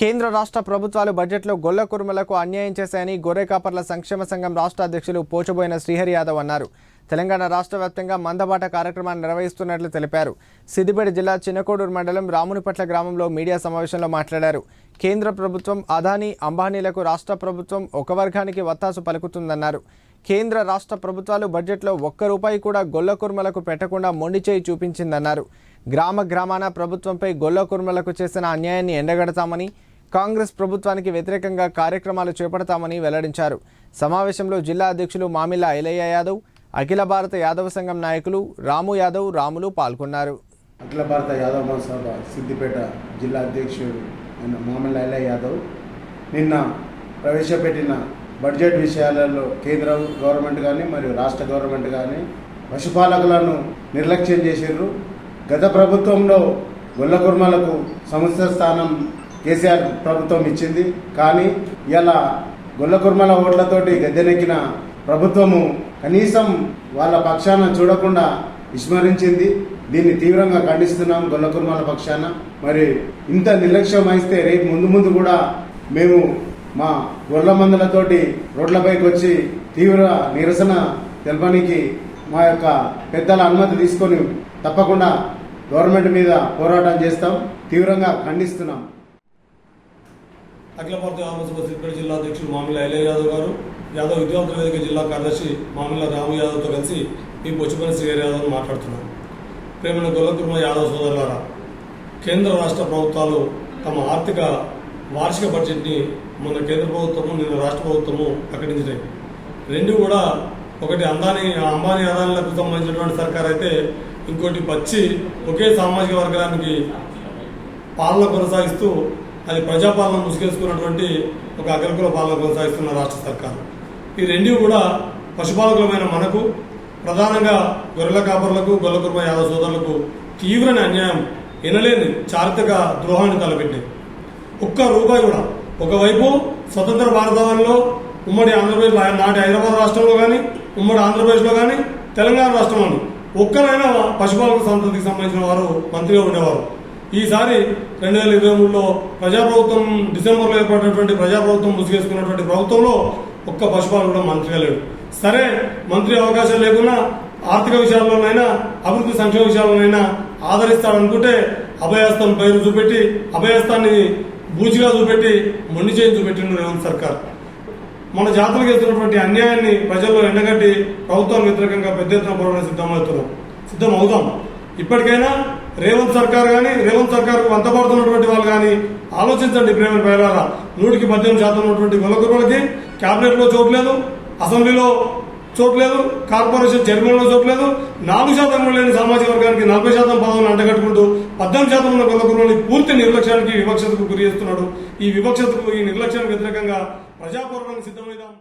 కేంద్ర రాష్ట్ర ప్రభుత్వాలు బడ్జెట్లో గొల్ల కురుమలకు అన్యాయం చేశాయని గొర్రె కాపర్ల సంక్షేమ సంఘం రాష్ట్ర అధ్యక్షులు పోచబోయిన శ్రీహరి యాదవ్ అన్నారు. తెలంగాణ రాష్ట్ర వ్యాప్తంగా మందబాట కార్యక్రమాన్ని నిర్వహిస్తున్నట్లు తెలిపారు. సిద్దిపేట జిల్లా చిన్నకోడూరు మండలం రామునిపట్ల గ్రామంలో మీడియా సమావేశంలో మాట్లాడారు. కేంద్ర ప్రభుత్వం అదానీ అంబానీలకు రాష్ట్ర ప్రభుత్వం ఒక వర్గానికి వత్తాసు పలుకుతుందన్నారు. కేంద్ర రాష్ట్ర ప్రభుత్వాలు బడ్జెట్లో ఒక్క రూపాయి కూడా గొల్ల కుర్మలకు పెట్టకుండా మొండిచేయి చూపించిందన్నారు. గ్రామ గ్రామాన ప్రభుత్వంపై గొల్ల కుర్మలకు చేసిన అన్యాయాన్ని ఎండగడతామని కాంగ్రెస్ ప్రభుత్వానికి వ్యతిరేకంగా కార్యక్రమాలు చేపడతామని వెల్లడించారు. సమావేశంలో జిల్లా అధ్యక్షులు మామిలా ఐలయ్య యాదవ్ అఖిల భారత యాదవ సంఘం నాయకులు రాము యాదవ్ రాములు పాల్గొన్నారు. అఖిల భారత యాదవ్ మహాసభ సిద్దిపేట జిల్లా అధ్యక్షుడు అయిన మామిలా ఐలయ్య యాదవ్ నిన్న ప్రవేశపెట్టిన బడ్జెట్ విషయాలలో కేంద్ర గవర్నమెంట్ కానీ మరియు రాష్ట్ర గవర్నమెంట్ కానీ పశుపాలకులను నిర్లక్ష్యం చేసిర్రు. గత ప్రభుత్వంలో గొల్ల కుర్మలకు సంస్థ స్థానం కేసీఆర్ ప్రభుత్వం ఇచ్చింది. కానీ ఇలా గొల్లకుర్మల ఓట్లతోటి గద్దెనెక్కిన ప్రభుత్వము కనీసం వాళ్ళ పక్షాన చూడకుండా విస్మరించింది. దీన్ని తీవ్రంగా ఖండిస్తున్నాం గొల్లకుర్మల పక్షాన. మరి ఇంత నిర్లక్ష్యం వహిస్తే రేపు ముందు ముందు కూడా మేము మా గొర్రెల మందులతోటి రోడ్లపైకి వచ్చి తీవ్ర నిరసన తెలపడానికి మా యొక్క పెద్దల అనుమతి తీసుకొని తప్పకుండా గవర్నమెంట్ మీద పోరాటం చేస్తాం. తీవ్రంగా ఖండిస్తున్నాం. అఖిల భారత ఆంధ్రప్రదేశ్ సిద్దిపేట జిల్లా అధ్యక్షులు మామిళ్ళ ఐలయ్య యాదవ్ గారు యాదవ్ విద్యార్థుల వేదిక జిల్లా కార్యదర్శి మామిళ్ళ రాము యాదవ్తో కలిసి ఈ బొచ్చుపల్లి శ్రీహరి యాదవ్ మాట్లాడుతున్నారు ప్రేమల గొల్లకుర్మ యాదవ్ సోదరులారా కేంద్ర రాష్ట్ర ప్రభుత్వాలు తమ ఆర్థిక వార్షిక బడ్జెట్ని మొన్న కేంద్ర ప్రభుత్వము నిన్న రాష్ట్ర ప్రభుత్వము ప్రకటించినాయి. రెండు కూడా ఒకటి అందాని అంబానీ అదానికి సంబంధించినటువంటి సర్కార్ అయితే ఇంకోటి పచ్చి ఒకే సామాజిక వర్గానికి పాలన కొనసాగిస్తూ అది ప్రజాపాలన ముసుగేసుకున్నటువంటి ఒక అగ్రకుల పాలన కొనసాగిస్తున్న రాష్ట్ర సర్కారు. ఈ రెండు కూడా పశుపాలకులమైన మనకు ప్రధానంగా గొర్రెల కాపర్లకు గొల్లకుర్మ యాదవ సోదరులకు తీవ్రమైన అన్యాయం వినలేని చారిత్రక ద్రోహాన్ని తలపెట్టాయి ఒక్క రూపాయి కూడా. ఒకవైపు స్వతంత్ర భారతవనంలో ఉమ్మడి ఆంధ్రప్రదేశ్ నాటి హైదరాబాద్ రాష్ట్రంలో కానీ ఉమ్మడి ఆంధ్రప్రదేశ్లో కానీ తెలంగాణ రాష్ట్రంలోని ఒక్కరైనా పశుపాలక సంతతికి సంబంధించిన వారు మంత్రిగా ఉండేవారు. ఈసారి రెండు వేల ఇరవై మూడులో ప్రజాప్రభుత్వం డిసెంబర్లో ఏర్పడినటువంటి ప్రజాప్రభుత్వం ముసుగేసుకున్నటువంటి ప్రభుత్వంలో ఒక్క పశుపాలన కూడా మంత్రిగా లేడు. సరే మంత్రి అవకాశం లేకున్నా ఆర్థిక విషయాల్లోనైనా అభివృద్ధి సంక్షేమ విషయాల్లోనైనా ఆదరిస్తాడనుకుంటే అభయహస్తం పేరు చూపెట్టి అభయహస్తాన్ని బూచిగా చూపెట్టి మొండి చేయి చూపెట్టిండు రేవంత్ సర్కార్. మన జాతరకు చేస్తున్నటువంటి అన్యాయాన్ని ప్రజల్లో ఎండగట్టి ప్రభుత్వం వ్యతిరేకంగా పెద్ద ఎత్తున పోరాటం సిద్ధమవుతున్నాం. సిద్ధం అవుదాం ఇప్పటికైనా రేవంత్ సర్కార్ కానీ రేవంత్ సర్కార్ వంతపడుతున్నటువంటి వాళ్ళు కానీ ఆలోచించండి ప్రేమ పేరాల నూటికి పద్దెనిమిది శాతం ఉన్నటువంటి గొల్లకుర్రలకి కేబినెట్లో చోట్లేదు అసెంబ్లీలో చోట్లేదు కార్పొరేషన్ చైర్మన్లో చోట్లేదు నాలుగు శాతం కూడా లేని సామాజిక వర్గానికి నలభై శాతం పదవులను అంటగట్టుకుంటూ పద్దెనిమిది శాతం ఉన్న గొల్లకుర్రని పూర్తి నిర్లక్ష్యానికి వివక్షతకు గురి చేస్తున్నాడు. ఈ వివక్షతకు ఈ నిర్లక్ష్యానికి వ్యతిరేకంగా ప్రజాపోరాటానికి సిద్ధమైదాం.